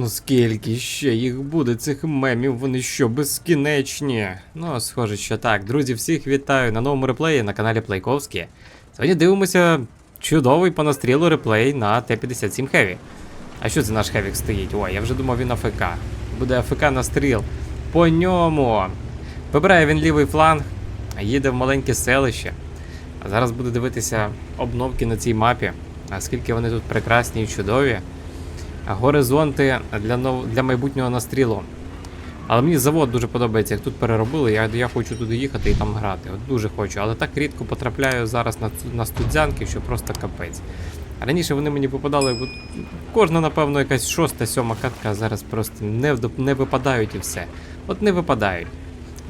Ну скільки ще їх буде цих мемів, вони що, безкінечні? Ну, схоже, що так. Друзі, всіх вітаю на новому реплеї на каналі Плейковські. Сьогодні дивимося чудовий по настрілу реплей на Т-57 Heavy. А що це наш Хевік стоїть? Ой, я вже думав він АФК. Буде АФК настріл. По ньому. Вибирає він лівий фланг, їде в маленьке селище. А зараз буду дивитися обновки на цій мапі. А скільки вони тут прекрасні і чудові. Горизонти для нов... для майбутнього настрілу. Але мені завод дуже подобається, як тут переробили. Я, я хочу туди їхати і там грати. От дуже хочу. Але так рідко потрапляю зараз на, на студзянки, що просто капець. Раніше вони мені попадали, кожна, напевно, якась шоста, сьома катка, зараз просто не, не випадають і все. От не випадають.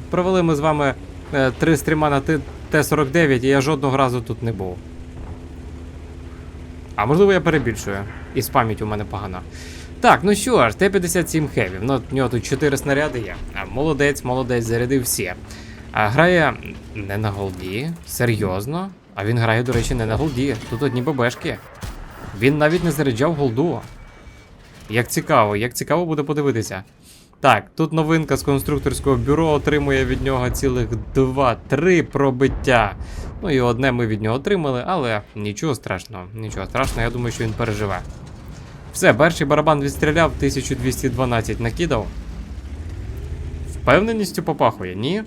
Провели ми з вами е, три стріма на Т-49, і я жодного разу тут не був. А можливо я перебільшую. І з пам'ять у мене погана. Так, ну що ж, Т-57 Heavy. Ну, в нього тут 4 снаряди є. А, молодець, молодець, зарядив всі. А, грає не на голді. Серйозно. А він грає, до речі, не на голді. Тут одні бебешки. Він навіть не заряджав голду. Як цікаво, як цікаво буде подивитися. Так, тут новинка з конструкторського бюро отримує від нього цілих 2-3 пробиття. Ну і одне ми від нього отримали, але нічого страшного, нічого страшного, я думаю, що він переживе. Все, перший барабан відстріляв, 1212 накидав. Впевненістю попахує, ні?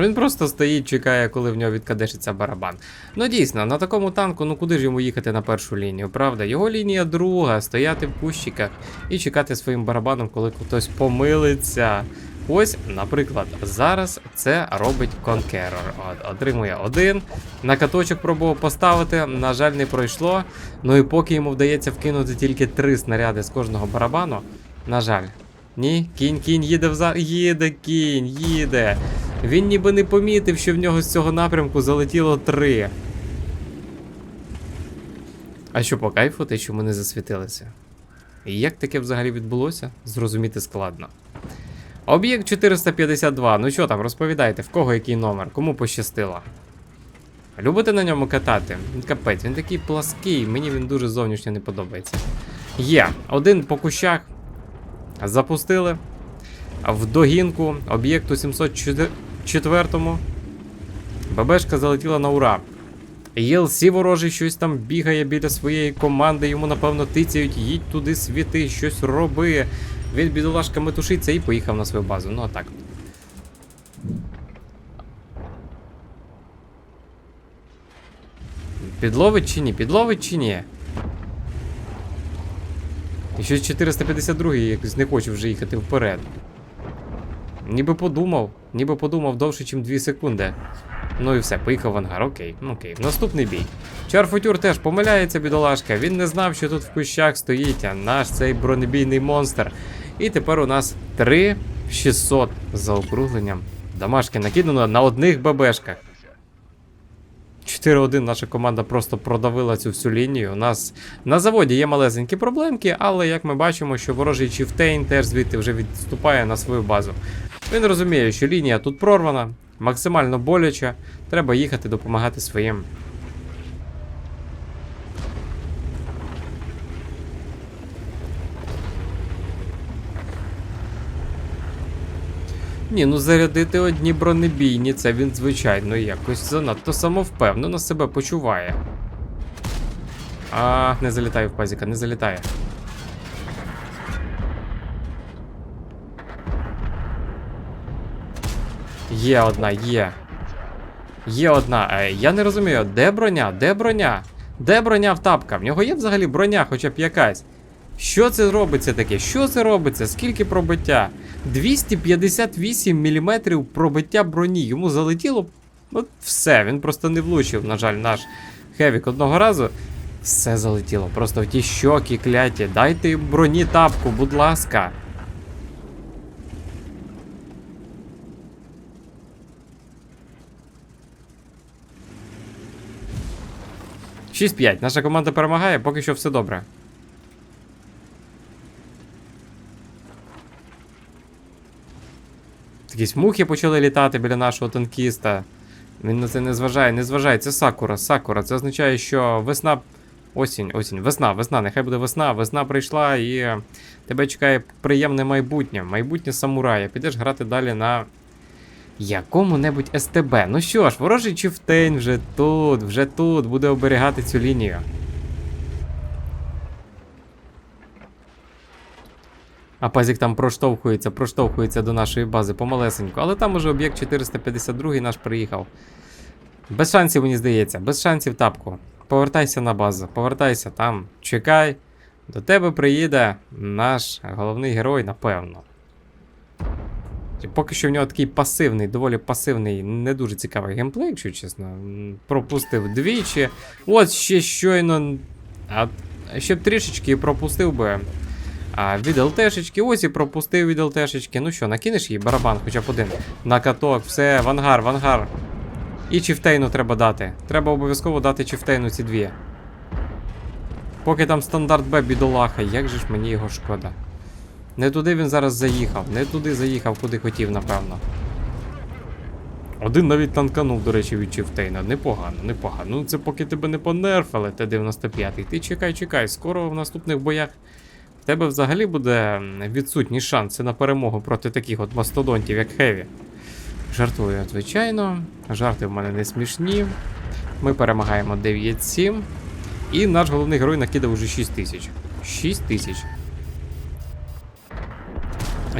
Він просто стоїть, чекає, коли в нього відкадешиться барабан. Ну дійсно, на такому танку, ну куди ж йому їхати на першу лінію, правда? Його лінія друга, стояти в кущиках і чекати своїм барабаном, коли хтось помилиться. Ось, наприклад, зараз це робить. От, отримує один. На каточок пробував поставити, на жаль, не пройшло. Ну і поки йому вдається вкинути тільки три снаряди з кожного барабану. На жаль. Ні, кінь, кінь їде вза. Їде кінь, їде. Він ніби не помітив, що в нього з цього напрямку залетіло три. А що по кайфу, те, що ми не засвітилися? І як таке взагалі відбулося, зрозуміти складно. Об'єкт 452. Ну що там, розповідайте, в кого який номер, кому пощастило. Любите на ньому катати? Капець, він такий плаский, мені він дуже зовнішньо не подобається. Є, один по кущах. Запустили. В догінку об'єкту 704. ББшка залетіла на ура. ЄЛС ворожий щось там бігає біля своєї команди, йому напевно тицяють, їдь туди світи, щось роби. Він бідолашка метушиться і поїхав на свою базу. Ну отак. Підловить чи ні? Підловить чи ні? І щось 452 якось не хоче вже їхати вперед. Ніби подумав, ніби подумав довше, ніж 2 секунди. Ну і все, поїхав в ангар, окей, ну окей. Наступний бій. Чарфутюр теж помиляється, бідолашка. Він не знав, що тут в кущах стоїть, а наш цей бронебійний монстр. І тепер у нас 3600 за округленням. Домашки накидано на одних ББшках. 4-1 наша команда просто продавила цю всю лінію. У нас на заводі є малесенькі проблемки, але як ми бачимо, що ворожий Чіфтейн теж звідти вже відступає на свою базу. Він розуміє, що лінія тут прорвана, максимально боляче, треба їхати допомагати своїм. Ні, ну зарядити одні бронебійні, це він, звичайно, якось занадто самовпевнено себе почуває. А, не залітає в пазіка, не залітає. Є одна, є. Є одна. Е, я не розумію, де броня? Де броня? Де броня в тапка? В нього є взагалі броня, хоча б якась. Що це робиться таке? Що це робиться? Скільки пробиття? 258 мм пробиття броні. Йому залетіло. От все, він просто не влучив, на жаль, наш Хевік одного разу. Все залетіло. Просто в ті щоки кляті. Дайте броні тапку, будь ласка. Шість 5 Наша команда перемагає, поки що все добре. Якісь мухи почали літати біля нашого танкіста. Він на це не зважає, не зважає. Це Сакура, Сакура. Це означає, що весна Осінь, осінь, весна, весна, нехай буде весна, весна прийшла і тебе чекає приємне майбутнє, майбутнє самурая. Підеш грати далі на якому-небудь СТБ. Ну що ж, ворожий Чифтейн вже тут, вже тут, буде оберігати цю лінію. А пазік там проштовхується, проштовхується до нашої бази помалесенько. Але там уже об'єкт 452 наш приїхав. Без шансів, мені здається, без шансів тапку. Повертайся на базу, повертайся там, чекай. До тебе приїде наш головний герой, напевно. Поки що в нього такий пасивний, доволі пасивний, не дуже цікавий геймплей, якщо чесно. Пропустив двічі. От ще щойно. А ще б трішечки пропустив би. А від ЛТшечки, ось і пропустив від ЛТшечки. Ну що, накинеш їй барабан, хоча б один. На каток, все, в ангар, в ангар. І чифтейну треба дати. Треба обов'язково дати чифтейну ці дві. Поки там стандарт Б бідолаха, як же ж мені його шкода. Не туди він зараз заїхав, не туди заїхав, куди хотів, напевно. Один навіть танканув, до речі, від Чифтейна. Непогано, непогано. Ну це поки тебе не понерфили, Т-95. Ти чекай, чекай, скоро в наступних боях в тебе взагалі буде відсутні шанси на перемогу проти таких от мастодонтів, як Хеві. Жартую, звичайно. Жарти в мене не смішні. Ми перемагаємо 9-7. І наш головний герой накидав уже 6 тисяч. 6 тисяч.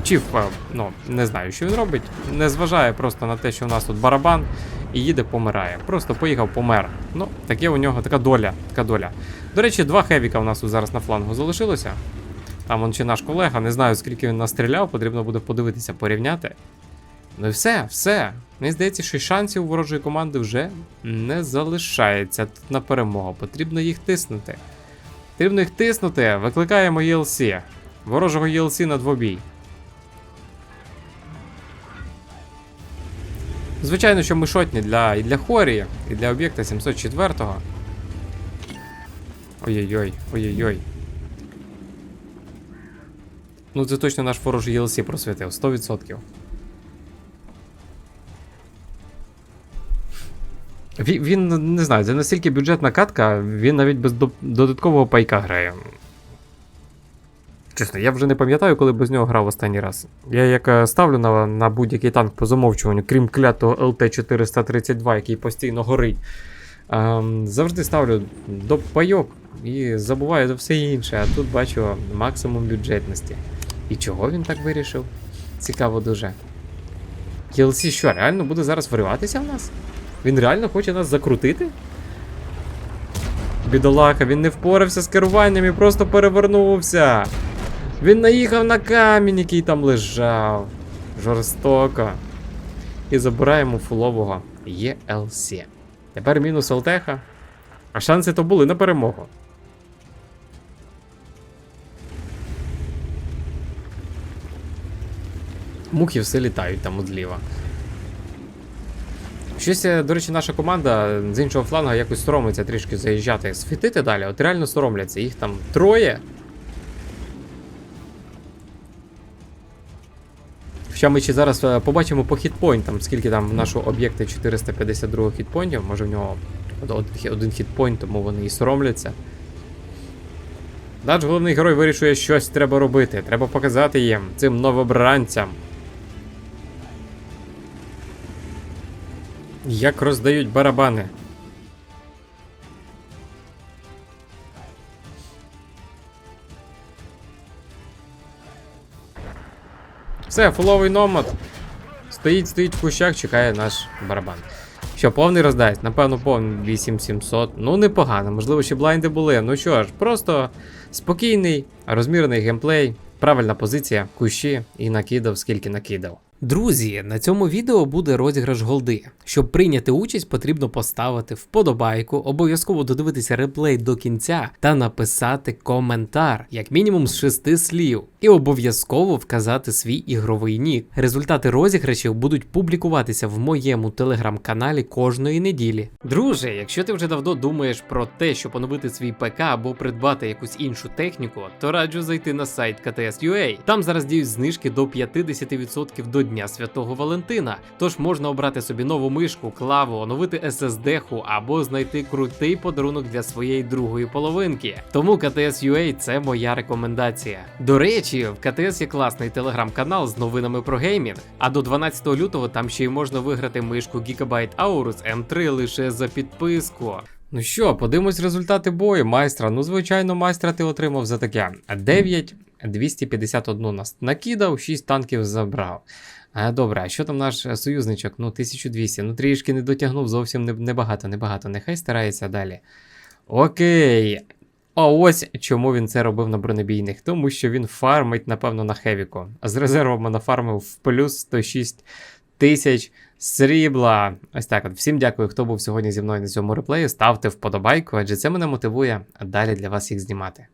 Чіф, е, ну, не знаю, що він робить. Не зважає просто на те, що у нас тут барабан і їде, помирає. Просто поїхав, помер. Ну, таке у нього така доля. Така доля. До речі, два хевіка у нас тут зараз на флангу залишилося. Там он чи наш колега, не знаю, скільки він настріляв, потрібно буде подивитися, порівняти. Ну і все, все. Мені здається, що шансів у ворожої команди вже не залишається тут на перемогу. Потрібно їх тиснути. Потрібно їх тиснути. Викликаємо ELC. Ворожого ELC на двобій. Звичайно, що ми шотні для, і для Хорі, і для об'єкта 704-го. Ой-ой-ой, ой-ой-ой. Ну, це точно наш ворожий ELC просвітив, 100%. Він, він не знаю, це настільки бюджетна катка, він навіть без додаткового пайка грає. Чесно, я вже не пам'ятаю, коли без нього грав останній раз. Я як е, ставлю на, на будь-який танк по замовчуванню, крім клятого ЛТ-432, який постійно горить. Ем, завжди ставлю до пайок і забуваю за все інше, а тут бачу максимум бюджетності. І чого він так вирішив? Цікаво дуже. DLC що, реально буде зараз вириватися в нас? Він реально хоче нас закрутити? Бідолаха, він не впорався з керуванням і просто перевернувся. Він наїхав на камінь, який там лежав. Жорстоко. І забираємо фулового ELC. Тепер мінус ЛТХ. А шанси то були на перемогу. Мухи все літають там от зліва. Щось, е, до речі, наша команда з іншого флангу якось соромиться трішки заїжджати, світити далі. От реально соромляться. Їх там троє. Хоча ми ще зараз е, побачимо по хітпойнтам, скільки там в нашого об'єкта 452 хітпойнтів. Може в нього один хітпойнт, тому вони і соромляться. Наш головний герой вирішує, щось треба робити. Треба показати їм, цим новобранцям. Як роздають барабани. Все, фуловий номад. Стоїть, стоїть в кущах, чекає наш барабан. Що, повний роздасть? Напевно, повний 8700. Ну, непогано, можливо, ще блайнди були. Ну що ж, просто спокійний, розмірений геймплей, правильна позиція, кущі і накидав, скільки накидав. Друзі, на цьому відео буде розіграш голди. Щоб прийняти участь, потрібно поставити вподобайку, обов'язково додивитися реплей до кінця та написати коментар, як мінімум з шести слів. І обов'язково вказати свій ігровий нік. Результати розіграшів будуть публікуватися в моєму телеграм-каналі кожної неділі. Друже, якщо ти вже давно думаєш про те, щоб оновити свій ПК або придбати якусь іншу техніку, то раджу зайти на сайт KTS.ua. Там зараз діють знижки до 50% до Дня Святого Валентина. Тож можна обрати собі нову мишку, клаву, оновити SSD-ху або знайти крутий подарунок для своєї другої половинки. Тому KTS.ua – це моя рекомендація. До речі, в KTS є класний телеграм-канал з новинами про геймінг. А до 12 лютого там ще й можна виграти мишку Gigabyte Aorus M3 лише за підписку. Ну що, подивимось результати бою, майстра. Ну, звичайно, майстра ти отримав за таке. 9, 251 нас накидав, 6 танків забрав. А, добре, а що там наш е, союзничок? Ну, 1200. Ну, трішки не дотягнув, зовсім небагато, небагато. Нехай старається далі. Окей. А ось чому він це робив на бронебійних. Тому що він фармить, напевно, на Хевіку. З резервами нафармив в плюс 106 тисяч срібла. Ось так от. Всім дякую, хто був сьогодні зі мною на цьому реплеї. Ставте вподобайку, адже це мене мотивує далі для вас їх знімати.